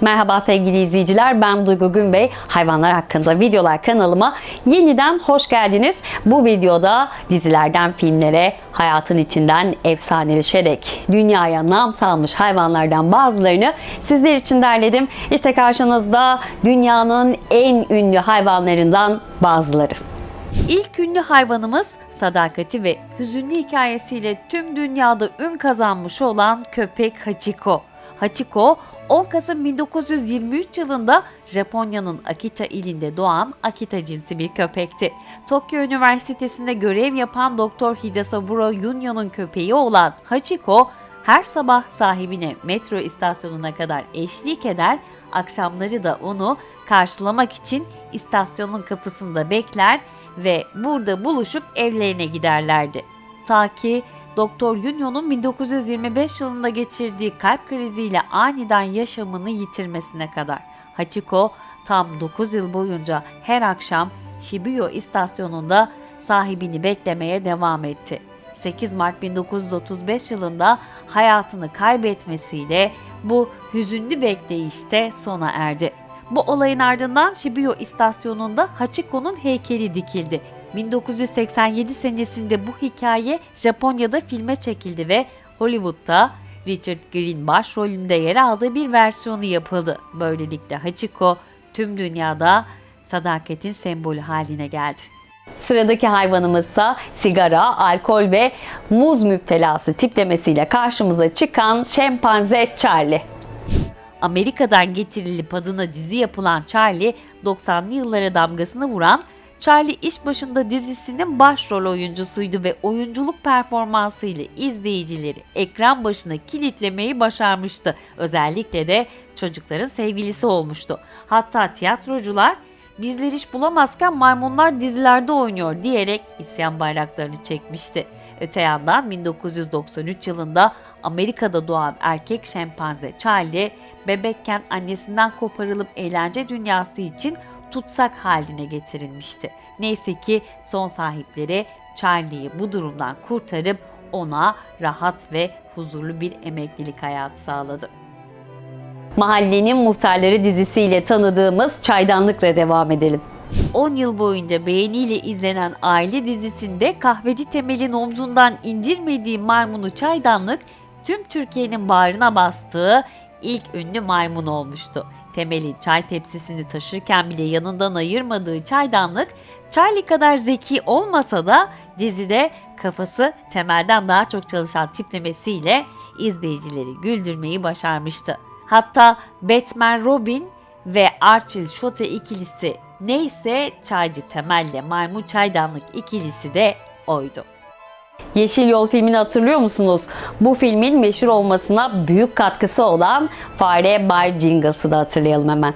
Merhaba sevgili izleyiciler, ben Duygu Günbey. Hayvanlar hakkında videolar kanalıma yeniden hoş geldiniz. Bu videoda dizilerden filmlere, hayatın içinden efsaneleşerek dünyaya nam salmış hayvanlardan bazılarını sizler için derledim. İşte karşınızda dünyanın en ünlü hayvanlarından bazıları. İlk ünlü hayvanımız sadakati ve hüzünlü hikayesiyle tüm dünyada ün kazanmış olan köpek Hachiko. Hachiko 10 Kasım 1923 yılında Japonya'nın Akita ilinde doğan Akita cinsi bir köpekti. Tokyo Üniversitesi'nde görev yapan Doktor Hidesaburo Yunyo'nun köpeği olan Hachiko her sabah sahibine metro istasyonuna kadar eşlik eder, akşamları da onu karşılamak için istasyonun kapısında bekler ve burada buluşup evlerine giderlerdi. Ta ki Doktor Yunyo'nun 1925 yılında geçirdiği kalp kriziyle aniden yaşamını yitirmesine kadar. Hachiko tam 9 yıl boyunca her akşam Shibuya istasyonunda sahibini beklemeye devam etti. 8 Mart 1935 yılında hayatını kaybetmesiyle bu hüzünlü bekleyişte sona erdi. Bu olayın ardından Shibuya istasyonunda Hachiko'nun heykeli dikildi. 1987 senesinde bu hikaye Japonya'da filme çekildi ve Hollywood'da Richard Gere başrolünde yer aldığı bir versiyonu yapıldı. Böylelikle Hachiko tüm dünyada sadakatin sembolü haline geldi. Sıradaki hayvanımızsa sigara, alkol ve muz müptelası tiplemesiyle karşımıza çıkan şempanze Charlie. Amerika'dan getirilip adına dizi yapılan Charlie, 90'lı yıllara damgasını vuran Charlie İş Başında dizisinin başrol oyuncusuydu ve oyunculuk performansıyla izleyicileri ekran başına kilitlemeyi başarmıştı. Özellikle de çocukların sevgilisi olmuştu. Hatta tiyatrocular bizler iş bulamazken maymunlar dizilerde oynuyor diyerek isyan bayraklarını çekmişti. Öte yandan 1993 yılında Amerika'da doğan erkek şempanze Charlie, bebekken annesinden koparılıp eğlence dünyası için tutsak haline getirilmişti. Neyse ki son sahipleri Charlie'yi bu durumdan kurtarıp ona rahat ve huzurlu bir emeklilik hayatı sağladı. Mahallenin Muhtarları dizisiyle tanıdığımız çaydanlıkla devam edelim. 10 yıl boyunca beğeniyle izlenen aile dizisinde kahveci Temel'in omzundan indirmediği maymunu çaydanlık tüm Türkiye'nin bağrına bastığı ilk ünlü maymun olmuştu. Temel'in çay tepsisini taşırken bile yanından ayırmadığı çaydanlık Charlie kadar zeki olmasa da dizide kafası Temel'den daha çok çalışan tiplemesiyle izleyicileri güldürmeyi başarmıştı. Hatta Batman Robin ve Archie Shote ikilisi neyse Çaycı Temel'le Maymun Çaydanlık ikilisi de oydu. Yeşil Yol filmini hatırlıyor musunuz? Bu filmin meşhur olmasına büyük katkısı olan fare Bay Jingles'ı da hatırlayalım hemen.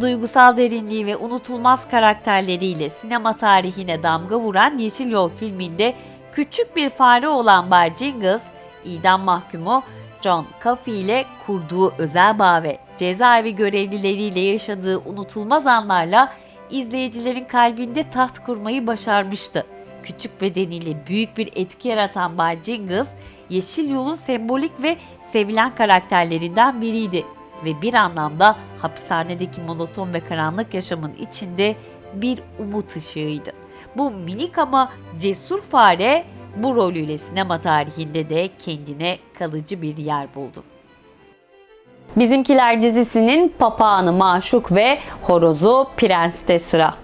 Duygusal derinliği ve unutulmaz karakterleriyle sinema tarihine damga vuran Yeşil Yol filminde küçük bir fare olan Bay Jingles, idam mahkumu John Coffey ile kurduğu özel bağ ve cezaevi görevlileriyle yaşadığı unutulmaz anlarla izleyicilerin kalbinde taht kurmayı başarmıştı. Küçük bedeniyle büyük bir etki yaratan Bay Jingles, Yeşil Yol'un sembolik ve sevilen karakterlerinden biriydi ve bir anlamda hapishanedeki monoton ve karanlık yaşamın içinde bir umut ışığıydı. Bu minik ama cesur fare bu rolüyle sinema tarihinde de kendine kalıcı bir yer buldu. Bizimkiler dizisinin papağanı Maşuk ve horozu Prens'te sıra.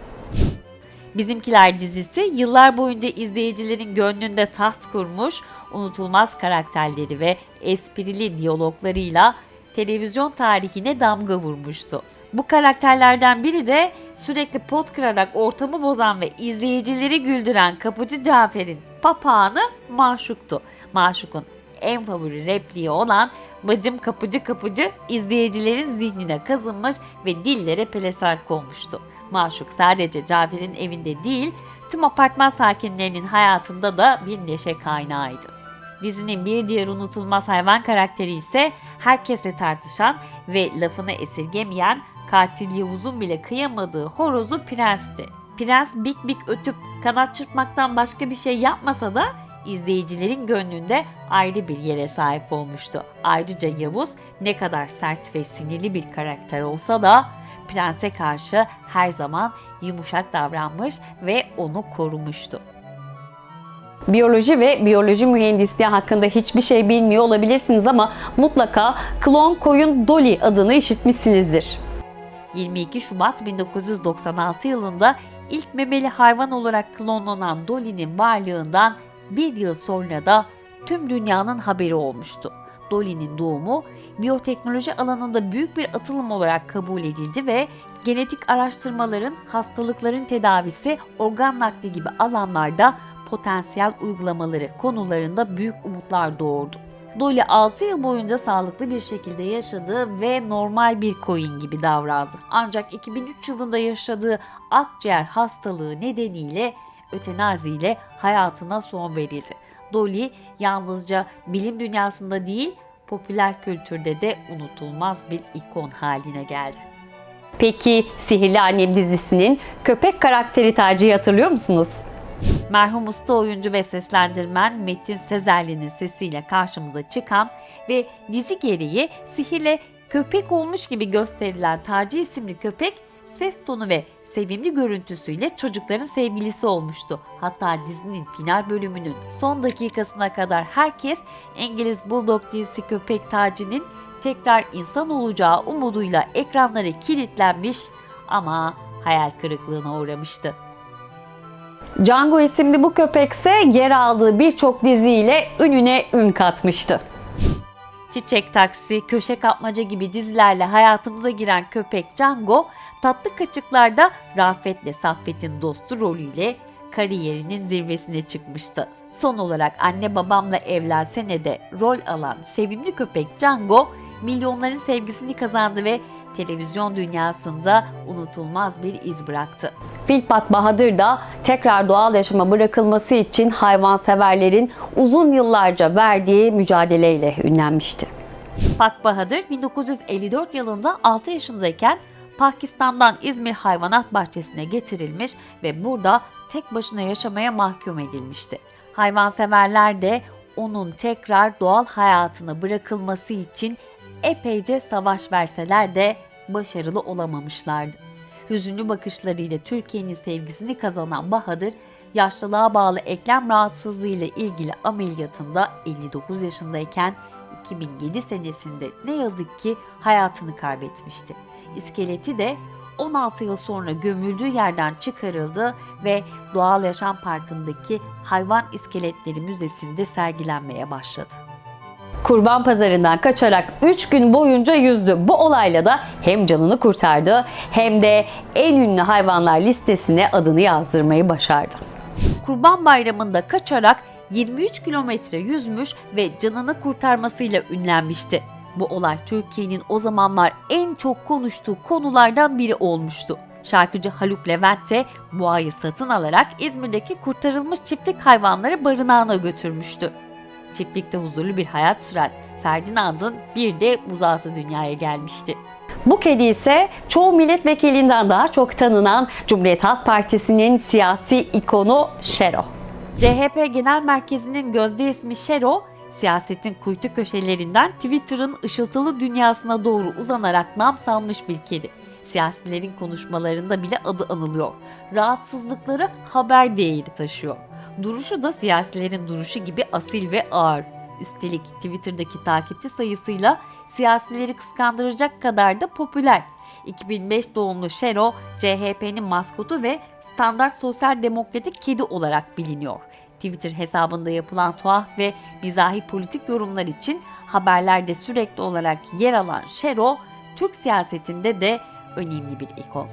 Bizimkiler dizisi yıllar boyunca izleyicilerin gönlünde taht kurmuş, unutulmaz karakterleri ve esprili diyaloglarıyla televizyon tarihine damga vurmuştu. Bu karakterlerden biri de sürekli pot kırarak ortamı bozan ve izleyicileri güldüren kapıcı Cafer'in papağanı Maşuk'tu. Maşuk'un en favori repliği olan bacım kapıcı kapıcı izleyicilerin zihnine kazınmış ve dillere pelesenk olmuştu. Maşuk sadece Cafer'in evinde değil, tüm apartman sakinlerinin hayatında da bir neşe kaynağıydı. Dizinin bir diğer unutulmaz hayvan karakteri ise herkesle tartışan ve lafını esirgemeyen katil Yavuz'un bile kıyamadığı horozu Prens'ti. Prens bik bik ötüp kanat çırpmaktan başka bir şey yapmasa da izleyicilerin gönlünde ayrı bir yere sahip olmuştu. Ayrıca Yavuz ne kadar sert ve sinirli bir karakter olsa da prense karşı her zaman yumuşak davranmış ve onu korumuştu. Biyoloji ve biyoloji mühendisliği hakkında hiçbir şey bilmiyor olabilirsiniz ama mutlaka klon koyun Dolly adını işitmişsinizdir. 22 Şubat 1996 yılında ilk memeli hayvan olarak klonlanan Dolly'nin varlığından bir yıl sonra da tüm dünyanın haberi olmuştu. Dolly'nin doğumu biyoteknoloji alanında büyük bir atılım olarak kabul edildi ve genetik araştırmaların, hastalıkların tedavisi, organ nakli gibi alanlarda potansiyel uygulamaları konularında büyük umutlar doğurdu. Dolly 6 yıl boyunca sağlıklı bir şekilde yaşadı ve normal bir koyun gibi davrandı. Ancak 2003 yılında yaşadığı akciğer hastalığı nedeniyle ötenazi ile hayatına son verildi. Dolly yalnızca bilim dünyasında değil, popüler kültürde de unutulmaz bir ikon haline geldi. Peki Sihirli Annem dizisinin köpek karakteri Taci'yi hatırlıyor musunuz? Merhum usta oyuncu ve seslendirmen Metin Sezerli'nin sesiyle karşımıza çıkan ve dizi gereği sihirle köpek olmuş gibi gösterilen Taci isimli köpek ses tonu ve sevimli görüntüsüyle çocukların sevgilisi olmuştu. Hatta dizinin final bölümünün son dakikasına kadar herkes İngiliz Bulldog cinsi köpek Taci'nin tekrar insan olacağı umuduyla ekranlara kilitlenmiş ama hayal kırıklığına uğramıştı. Django isimli bu köpekse yer aldığı birçok diziyle ününe ün katmıştı. Çiçek Taksi, Köşe Kapmaca gibi dizilerle hayatımıza giren köpek Django, tatlı kaçıklarda Rafet'le Saffet'in dostu rolüyle kariyerinin zirvesine çıkmıştı. Son olarak anne babamla evlensene de rol alan sevimli köpek Django, milyonların sevgisini kazandı ve televizyon dünyasında unutulmaz bir iz bıraktı. Filpat Bahadır da tekrar doğal yaşama bırakılması için hayvanseverlerin uzun yıllarca verdiği mücadeleyle ünlenmişti. Pak Bahadır 1954 yılında 6 yaşındayken Pakistan'dan İzmir Hayvanat Bahçesi'ne getirilmiş ve burada tek başına yaşamaya mahkum edilmişti. Hayvanseverler de onun tekrar doğal hayatına bırakılması için epeyce savaş verseler de başarılı olamamışlardı. Hüzünlü bakışlarıyla Türkiye'nin sevgisini kazanan Bahadır, yaşlılığa bağlı eklem rahatsızlığı ile ilgili ameliyatında 59 yaşındayken 2007 senesinde ne yazık ki hayatını kaybetmişti. İskeleti de 16 yıl sonra gömüldüğü yerden çıkarıldı ve Doğal Yaşam Parkı'ndaki Hayvan İskeletleri Müzesi'nde sergilenmeye başladı. Kurban pazarından kaçarak 3 gün boyunca yüzdü. Bu olayla da hem canını kurtardı hem de en ünlü hayvanlar listesine adını yazdırmayı başardı. Kurban Bayramı'nda kaçarak 23 kilometre yüzmüş ve canını kurtarmasıyla ünlenmişti. Bu olay Türkiye'nin o zamanlar en çok konuştuğu konulardan biri olmuştu. Şarkıcı Haluk Levent de boğayı satın alarak İzmir'deki kurtarılmış çiftlik hayvanları barınağına götürmüştü. Çiftlikte huzurlu bir hayat süren Ferdinand'ın bir de buzağısı dünyaya gelmişti. Bu kedi ise çoğu milletvekilinden daha çok tanınan Cumhuriyet Halk Partisi'nin siyasi ikonu Şero. CHP Genel Merkezi'nin gözde ismi Şero, siyasetin kuytu köşelerinden Twitter'ın ışıltılı dünyasına doğru uzanarak nam salmış bir kedi. Siyasilerin konuşmalarında bile adı anılıyor. Rahatsızlıkları haber değeri taşıyor. Duruşu da siyasilerin duruşu gibi asil ve ağır. Üstelik Twitter'daki takipçi sayısıyla siyasileri kıskandıracak kadar da popüler. 2005 doğumlu Şero, CHP'nin maskotu ve standart sosyal demokratik kedi olarak biliniyor. Twitter hesabında yapılan tuhaf ve mizahi politik yorumlar için haberlerde sürekli olarak yer alan Şero, Türk siyasetinde de önemli bir ikon.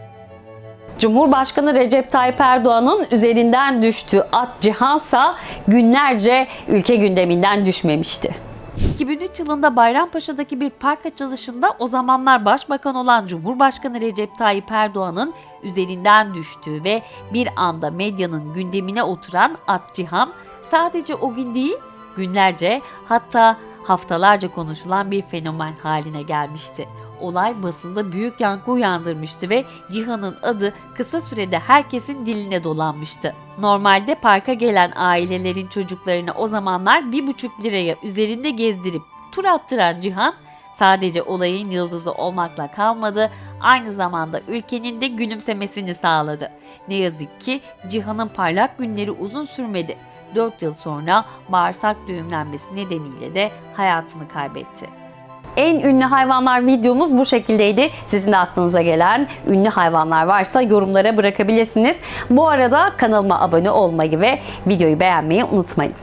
Cumhurbaşkanı Recep Tayyip Erdoğan'ın üzerinden düştüğü at Cihansa günlerce ülke gündeminden düşmemişti. 2003 yılında Bayrampaşa'daki bir park açılışında o zamanlar başbakan olan Cumhurbaşkanı Recep Tayyip Erdoğan'ın üzerinden düştüğü ve bir anda medyanın gündemine oturan At Cihan sadece o gün değil günlerce hatta haftalarca konuşulan bir fenomen haline gelmişti. Olay basında büyük yankı uyandırmıştı ve Cihan'ın adı kısa sürede herkesin diline dolanmıştı. Normalde parka gelen ailelerin çocuklarını o zamanlar 1,5 liraya üzerinde gezdirip tur attıran Cihan sadece olayın yıldızı olmakla kalmadı, aynı zamanda ülkenin de gülümsemesini sağladı. Ne yazık ki Cihan'ın parlak günleri uzun sürmedi. 4 yıl sonra bağırsak düğümlenmesi nedeniyle de hayatını kaybetti. En ünlü hayvanlar videomuz bu şekildeydi. Sizin de aklınıza gelen ünlü hayvanlar varsa yorumlara bırakabilirsiniz. Bu arada kanalıma abone olmayı ve videoyu beğenmeyi unutmayın.